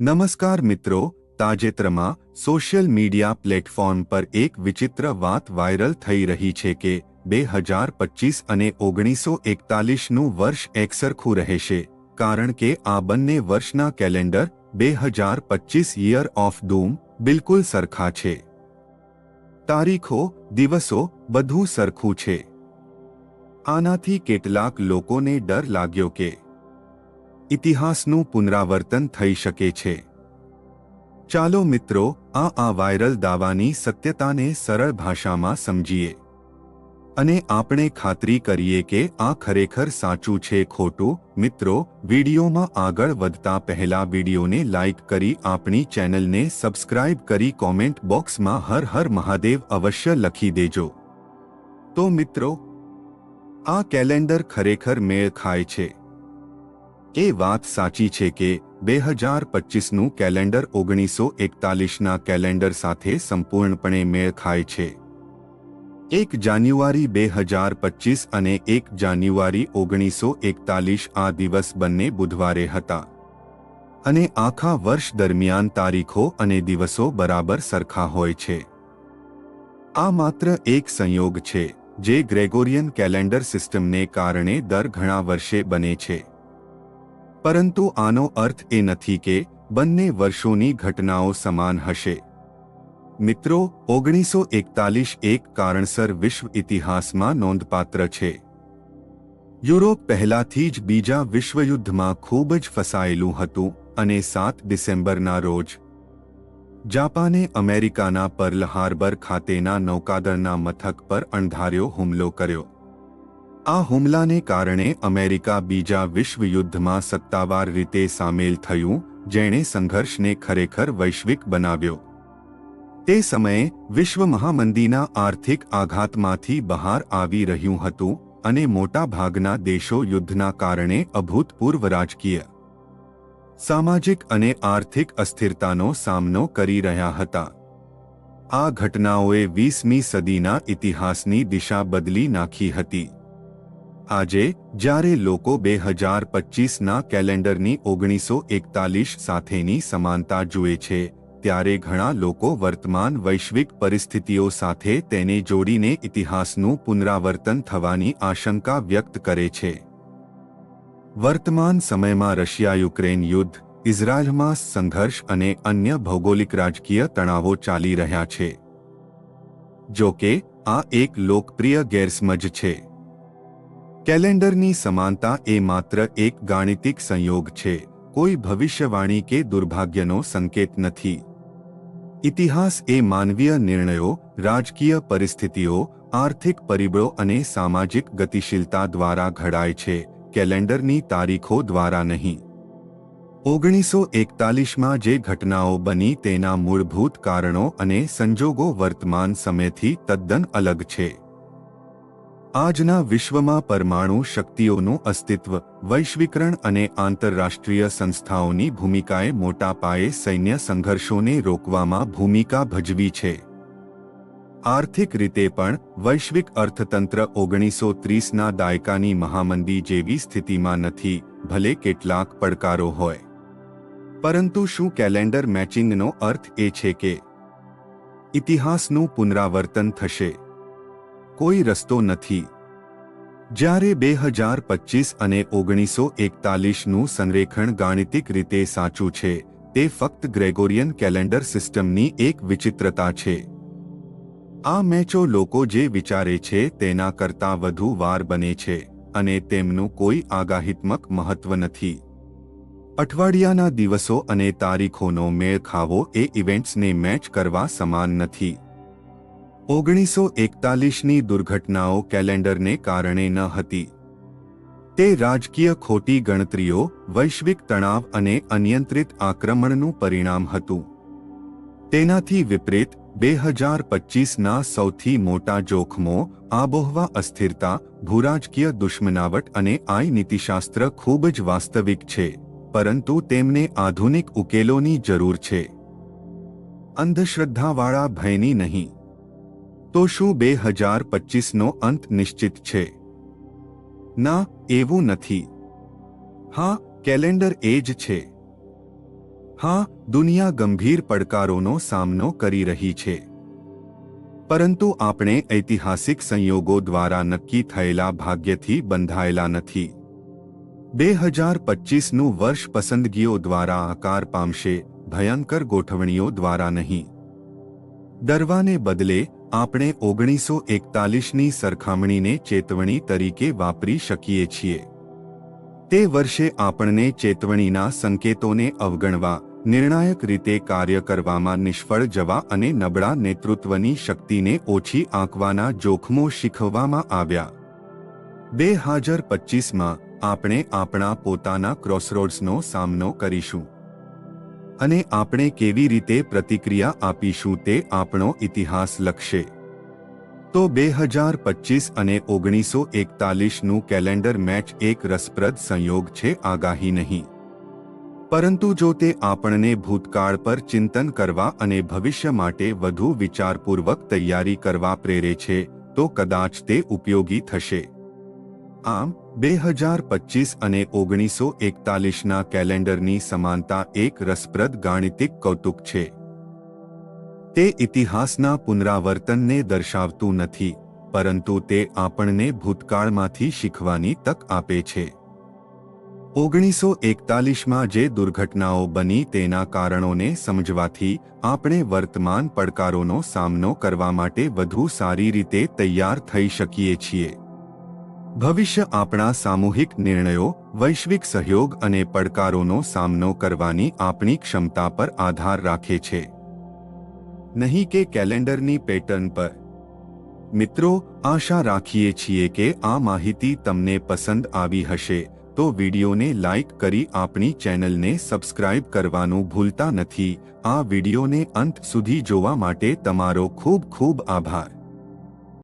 નમસ્કાર મિત્રો, તાજેતરમાં સોશિયલ મીડિયા પ્લેટફોર્મ પર એક વિચિત્ર વાત વાયરલ થઈ રહી છે કે બે હજાર પચીસ અને ઓગણીસો એકતાલીસનું વર્ષ એકસરખું રહેશે, કારણ કે આ બંને વર્ષના કેલેન્ડર બે હજાર પચીસ યર ઓફ ડૂમ બિલકુલ સરખા છે. તારીખો, દિવસો બધું સરખું છે. આનાથી કેટલાક લોકોને ડર લાગ્યો કે ઇતિહાસનું પુનરાવર્તન થઈ શકે છે. ચાલો મિત્રો, આ આ વાયરલ દાવાની સત્યતાને સરળ ભાષામાં સમજીએ. અને આપણે ખાતરી કરીએ કે આ ખરેખર સાચું છે ખોટું. મિત્રો, વિડીયોમાં આગળ વધતા પહેલા વિડીયોને લાઇક કરી આપણી ચેનલને સબસ્ક્રાઇબ કરી કોમેન્ટ બોક્સમાં હર હર મહાદેવ અવશ્ય લખી દેજો. તો મિત્રો, આ કેલેન્ડર ખરેખર મેળ ખાય છે. એ વાત સાચી છે કે બે હજાર પચીસનું કેલેન્ડર ઓગણીસો એકતાલીસના કેલેન્ડર સાથે સંપૂર્ણપણે મેળ ખાય છે. એક જાન્યુઆરી બે હજાર પચીસ અને એક જાન્યુઆરી ઓગણીસો એકતાલીસ આ દિવસ બંને બુધવારે હતા. અને આખા વર્ષ દરમિયાન તારીખો અને દિવસો બરાબર સરખા હોય છે. આ માત્ર એક સંયોગ છે, જે ગ્રેગોરિયન કેલેન્ડર સિસ્ટમને કારણે દર ઘણા વર્ષે બને છે. પરંતુ આનો અર્થ એ નથી કે બંને વર્ષોની ઘટનાઓ સમાન હશે. મિત્રો, ઓગણીસો એકતાલીસ એક કારણસર વિશ્વ ઇતિહાસમાં નોંધપાત્ર છે. યુરોપ પહેલાથી જ બીજા વિશ્વયુદ્ધમાં ખૂબ જ ફસાયેલું હતું અને સાત ડિસેમ્બરના રોજ જાપાને અમેરિકાના પર્લ હાર્બર ખાતેના નૌકાદળના મથક પર અણધાર્યો હુમલો કર્યો. આ હુમલાને કારણે અમેરિકા બીજા વિશ્વયુદ્ધમાં સત્તાવાર રીતે સામેલ થયું, જેણે સંઘર્ષને ખરેખર વૈશ્વિક બનાવ્યો. તે સમયે, વિશ્વ મહામંદીના આર્થિક આઘાતમાંથી બહાર આવી રહ્યું હતું અને મોટાભાગના દેશો યુદ્ધના કારણે અભૂતપૂર્વ રાજકીય, સામાજિક અને આર્થિક અસ્થિરતાનો સામનો કરી રહ્યા હતા. આ ઘટનાઓએ વીસમી સદીના ઇતિહાસની દિશા બદલી નાખી હતી. આજે, જ્યારે લોકો બે હજાર પચીસના કેલેન્ડરની ઓગણીસો એકતાલીસ સાથેની સમાનતા જુએ છે, ત્યારે ઘણા લોકો વર્તમાન વૈશ્વિક પરિસ્થિતિઓ સાથે તેને જોડીને ઇતિહાસનું પુનરાવર્તન થવાની આશંકા વ્યક્ત કરે છે. વર્તમાન સમયમાં રશિયા યુક્રેન યુદ્ધ ઇઝરાયલમાં સંઘર્ષ અને અન્ય ભૌગોલિક રાજકીય તણાવો ચાલી રહ્યા છે. જો કે, આ એક લોકપ્રિય ગેરસમજ છે. કેલેન્ડરની સમાનતા એ માત્ર એક ગાણિતિક સંયોગ છે. કોઈ ભવિષ્યવાણી કે દુર્ભાગ્યનો સંકેત નથી. ઇતિહાસ એ માનવીય નિર્ણયો, રાજકીય પરિસ્થિતિઓ, આર્થિક પરિબળો અને સામાજિક ગતિશીલતા દ્વારા ઘડાય છે. કેલેન્ડરની તારીખો દ્વારા નહીં. ઓગણીસો એકતાલીસમાં જે ઘટનાઓ બની તેના મૂળભૂત કારણો અને સંજોગો વર્તમાન સમયથી તદ્દન અલગ છે. આજના વિશ્વમાં પરમાણુ શક્તિઓનું અસ્તિત્વ, વૈશ્વિકરણ અને આંતરરાષ્ટ્રીય સંસ્થાઓની ભૂમિકાએ મોટા પાયે સૈન્ય સંઘર્ષોને રોકવામાં ભૂમિકા ભજવી છે. આર્થિક રીતે પણ, વૈશ્વિક અર્થતંત્ર ઓગણીસો ત્રીસના દાયકાની મહામંદી જેવી સ્થિતિમાં નથી, ભલે કેટલાક પડકારો હોય. પરંતુ શું કેલેન્ડર મેચિંગનો અર્થ એ છે કે, ઇતિહાસનું પુનરાવર્તન થશે? કોઈ રસ્તો નથી. જ્યારે બે હજાર પચીસ અને ઓગણીસો એકતાલીસનું સંરેખણ ગાણિતિક રીતે સાચું છે, તે ફક્ત ગ્રેગોરિયન કેલેન્ડર સિસ્ટમની એક વિચિત્રતા છે. આ મેચો લોકો જે વિચારે છે તેના કરતાં વધુ વાર બને છે અને તેમનું કોઈ આગાહિત્મક મહત્વ નથી. અઠવાડિયાના દિવસો અને તારીખોનો મેળ ખાવો એ ઇવેન્ટ્સને મેચ કરવા સમાન નથી. ઓગણીસો એકતાલીસની દુર્ઘટનાઓ કેલેન્ડરને કારણે ન હતી. તે રાજકીય ખોટી ગણતરીઓ, વૈશ્વિક તણાવ અને અનિયંત્રિત આક્રમણનું પરિણામ હતું. તેનાથી વિપરીત બે હજાર પચીસના સૌથી મોટા જોખમો, આબોહવા અસ્થિરતા, ભૂરાજકીય દુશ્મનાવટ અને આઈ નીતિશાસ્ત્ર ખૂબ જ વાસ્તવિક છે, પરંતુ તેમને આધુનિક ઉકેલોની જરૂર છે. અંધશ્રદ્ધાવાળા ભયની નહીં. તો શું બે હજાર પચીસનો અંત નિશ્ચિત છે? ના, એવું નથી. હા, કેલેન્ડર એ જ છે. હા, દુનિયા ગંભીર પડકારોનો સામનો કરી રહી છે. પરંતુ આપણે ઐતિહાસિક સંયોગો દ્વારા નક્કી થયેલા ભાગ્યથી બંધાયેલા નથી. બે હજાર પચીસનું વર્ષ પસંદગીઓ દ્વારા આકાર પામશે, ભયંકર ગોઠવણીઓ દ્વારા નહીં. ડરવાને બદલે, આપણે ઓગણીસો એકતાલીસની સરખામણીને ચેતવણી તરીકે વાપરી શકીએ છીએ. તે વર્ષે આપણને ચેતવણીના સંકેતોને અવગણવા, નિર્ણાયક રીતે કાર્ય કરવામાં નિષ્ફળ જવા અને નબળા નેતૃત્વની શક્તિને ઓછી આંકવાના જોખમો શીખવવામાં આવ્યા. બે હાજર પચીસમાં, આપણે આપણા પોતાના ક્રોસરોડ્સનો સામનો કરીશું. અને આપણે કેવી રીતે પ્રતિક્રિયા આપીશું તે આપણો ઇતિહાસ લખશે. તો બે હજાર પચીસ અને ઓગણીસો એકતાલીસનું કેલેન્ડર મેચ એક રસપ્રદ સંયોગ છે, આગાહી નહીં. પરંતુ જો તે આપણને ભૂતકાળ પર ચિંતન કરવા અને ભવિષ્ય માટે વધુ વિચારપૂર્વક તૈયારી કરવા પ્રેરે છે, તો કદાચ તે ઉપયોગી થશે. આમ બે હજાર પચીસ અને ઓગણીસો એકતાલીસના કેલેન્ડરની સમાનતા એક રસપ્રદ ગાણિતિક કૌતુક છે. તે ઇતિહાસના પુનરાવર્તનને દર્શાવતું નથી, પરંતુ તે આપણને ભૂતકાળમાંથી શીખવાની તક આપે છે. ઓગણીસો એકતાલીસમાં જે દુર્ઘટનાઓ બની તેના કારણોને સમજવાથી આપણે વર્તમાન પડકારોનો સામનો કરવા માટે વધુ સારી રીતે તૈયાર થઈ શકીએ છીએ. ભવિષ્ય આપણા સામૂહિક નિર્ણયો, વૈશ્વિક સહયોગ અને પડકારોનો સામનો કરવાની આપણી ક્ષમતા પર આધાર રાખે છે. નહીં કે કેલેન્ડરની પેટર્ન પર. મિત્રો, આશા રાખીએ છીએ કે આ માહિતી તમને પસંદ આવી હશે, તો વિડીયોને લાઇક કરી આપણી ચેનલને સબસ્ક્રાઇબ કરવાનું ભૂલતા નથી. આ વિડીયોને અંત સુધી જોવા માટે તમારો ખૂબ ખૂબ આભાર.